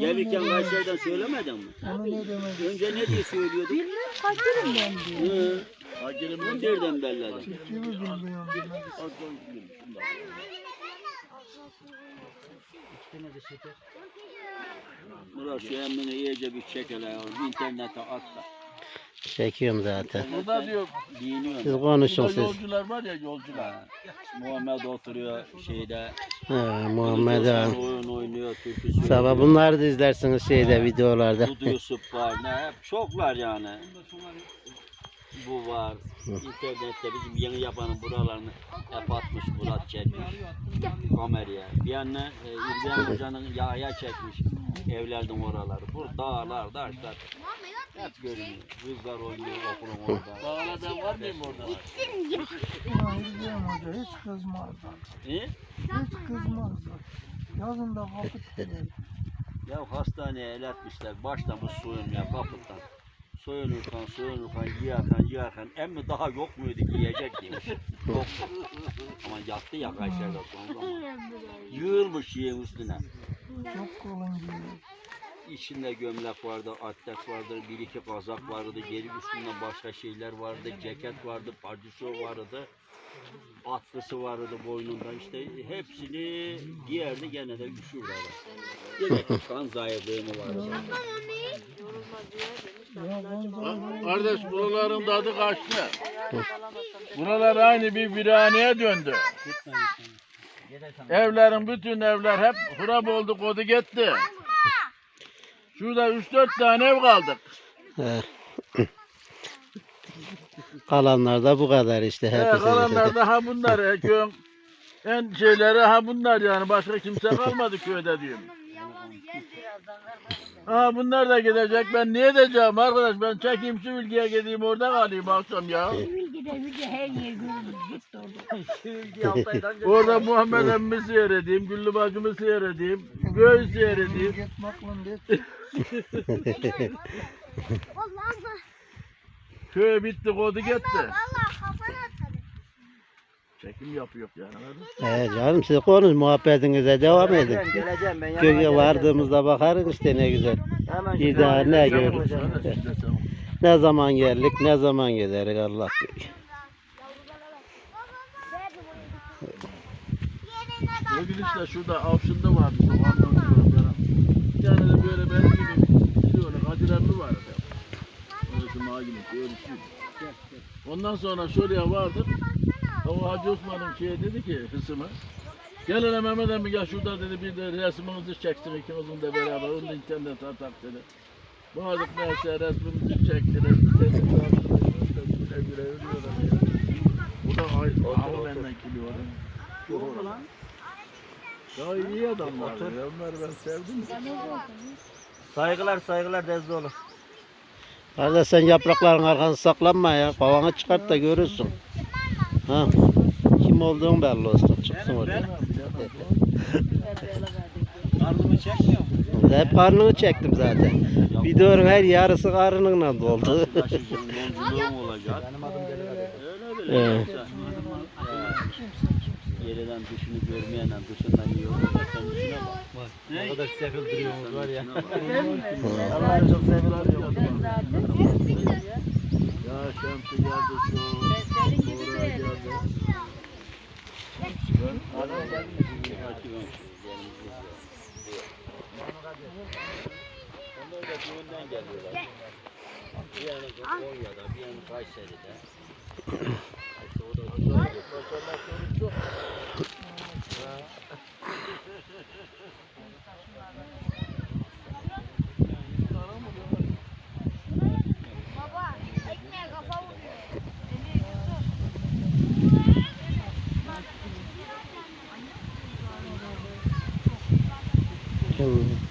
Gelirken Kayseri'den söylemedin mi? Onu ne demek? Önce ne diye söylüyordun? Bilmem kaçırım ben diyor. Hı. Hakimin nereden belledin? Türkçe mi bilmiyorum. Murat şu emmini iyice bir çek hele ya. İnternete at da. Çekiyorum zaten. Burada diyor. Siz konuşun burada siz. yolcular var ya yolcular. Ha. Muhammed oturuyor şeyde. Ha, Muhammed Kılıç abi. oyun oynuyor, türkü söylüyor. Sabah bunları da izlersiniz şeyde videolarda. Dudu Yusuf var. Ne hep çoklar yani. Bu var. İnternette bizim yeni yapanın buralarını hep atmış Murat çekmiş. Kameraya. Bir yandan e, İbrahim Hoca'nın yahya çekmiş evlerden oraları. Bu dağlar, taşlar hep görünüyor. Kızlar oynuyor okulun orada. Dağla ben var mıyım orada? Ulan İbrahim Hoca hiç kızmazlar. E? Hiç kızmazlar. Yazın da vakit gelir. Ya hastaneye el etmişler. Başlamış soyunmaya kapıdan. Soyunurken soyunurken giyerken giyerken emmi daha yok muydu giyecek demiş. Yok. Ama yattı ya Kayseri'de son zaman. Yığılmış yiyin üstüne. Çok kalın giyiyor. İçinde gömlek vardı, atlet vardı, bir iki kazak vardı, geri üstünden başka şeyler vardı, ceket vardı, pardüsü vardı, atkısı vardı boynunda işte hepsini giyerdi gene de üşür Demek ki kan zayıflığı mı vardı? Kardeş buraların tadı kaçtı. Buralar aynı bir viraneye döndü. Evlerin bütün evler hep hurap oldu kodu gitti. Şurada 3-4 tane ev kaldık. Kalanlar da bu kadar işte He, hepsi. kalanlar da ha bunlar. he, Köyün en şeyleri ha bunlar yani. Başka kimse kalmadı köyde diyorum. Ha bunlar da gidecek. Ben niye edeceğim arkadaş? Ben çekeyim şu bilgiye gideyim orada kalayım akşam ya. Bilgi her yer görülür. Gitti orada. Orada Muhammed emmimi seyredeyim, Güllü bacımı seyredeyim, göğü seyredeyim. de Köy bitti, kodu gitti. Çekim yapıyor yani. He canım siz konuş muhabbetinize devam edin. Geleceğim ben. Köye vardığımızda bakarız işte ne güzel. Bir daha ne görürüz. Ne zaman geldik ne zaman giderik Allah bilir. O gün işte şurada avşında vardı. Tane de böyle benim gibi şöyle Kadir emmi vardı. Orası magine, görüşüyor. Ondan sonra şuraya vardık. O Hacı Osman'ın şey dedi ki hısımı. Gel hele Mehmet emmi gel şurada dedi bir de resminizi çeksin ikimizin de beraber. Onu internet atak dedi. Vardık neyse resmimizi çektiler. Güle güle ölüyorlar ya. Bu da ay, ahı benden kiliyor. Ya iyi adamlar. ya, Onları ben sevdim. Saygılar saygılar Dezli olur. Kardeş sen yaprakların arkasına saklanma ya. Kovanı çıkart da görürsün. Ha. Kim olduğun belli olsun. Çıksın oraya. Karnımı çekmiyor mu? Hep karnını çektim zaten. Videonun her yarısı karnınla doldu. Yolculuğun olacak. Benim adım Kadir. Öyle bile. Evet. Yeriden dışını görmeyen dışından iyi olur. Sen dışına bak. Ne kadar sevildiriyorsunuz var ya. Allah'a çok sevgiler Ya Şemsi geldi şu. Sonra geldi. Düğünden geliyorlar. Bir yanı Konya'da, bir yanı Kayseri'de. İşte o da güzel. Hmm.